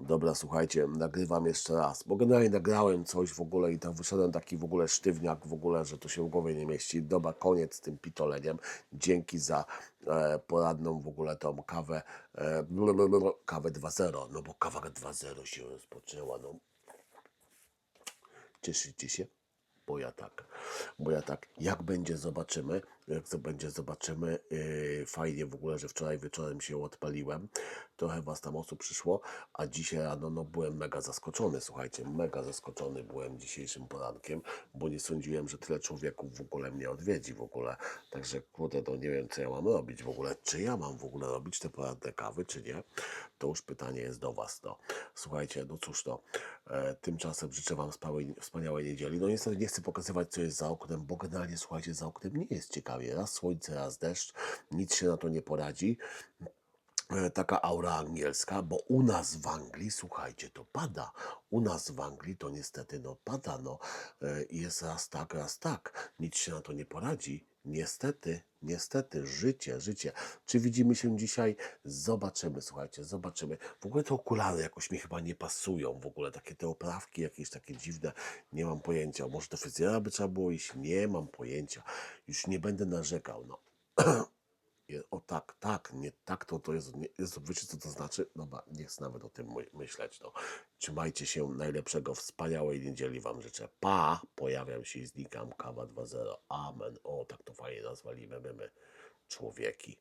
Dobra, słuchajcie, nagrywam jeszcze raz, bo generalnie nagrałem coś w ogóle i tam wyszedłem taki w ogóle sztywniak w ogóle, że to się w głowie nie mieści. Dobra, koniec z tym pitoleniem. Dzięki za e, poradną w ogóle tą kawę, e, kawę 2.0, no bo kawa 2.0 się rozpoczęła, no. Cieszycie się? Bo ja tak. Bo ja tak. Jak będzie, zobaczymy. Jak to będzie, zobaczymy. Yy, fajnie w ogóle, że wczoraj wieczorem się odpaliłem. Trochę was tam osób przyszło, a dzisiaj rano no, byłem mega zaskoczony. Słuchajcie, mega zaskoczony byłem dzisiejszym porankiem, bo nie sądziłem, że tyle człowieków w ogóle mnie odwiedzi w ogóle. Także kurde, to nie wiem, co ja mam robić w ogóle. Czy ja mam w ogóle robić te poranne kawy, czy nie? To już pytanie jest do was. No. Słuchajcie, no cóż to. E, tymczasem życzę wam wspaniałej, niedzieli. No niestety nie chcę pokazywać, co jest za oknem, bo generalnie, słuchajcie, za oknem nie jest ciekawie. Raz słońce, raz deszcz. Nic się na to nie poradzi e, taka aura angielska, bo u nas w Anglii, słuchajcie, to pada. U nas w Anglii to niestety no pada, no e, jest raz tak, raz tak. Nic się na to nie poradzi. Niestety, niestety, życie, życie. Czy widzimy się dzisiaj? Zobaczymy, słuchajcie, zobaczymy. W ogóle te okulary jakoś mi chyba nie pasują, w ogóle takie te oprawki jakieś takie dziwne, nie mam pojęcia. Może do fryzjera by trzeba było iść? Nie mam pojęcia. Już nie będę narzekał, no. Tak, tak, nie tak, to, to jest, nie, jest, wiecie co to znaczy? No ba, nie chcę nawet o tym my, myśleć, no. Trzymajcie się, najlepszego, wspaniałej niedzieli Wam życzę. Pa, pojawiam się i znikam, kawa 2.0, amen. O, tak to fajnie nazwali my, my, my, człowieki.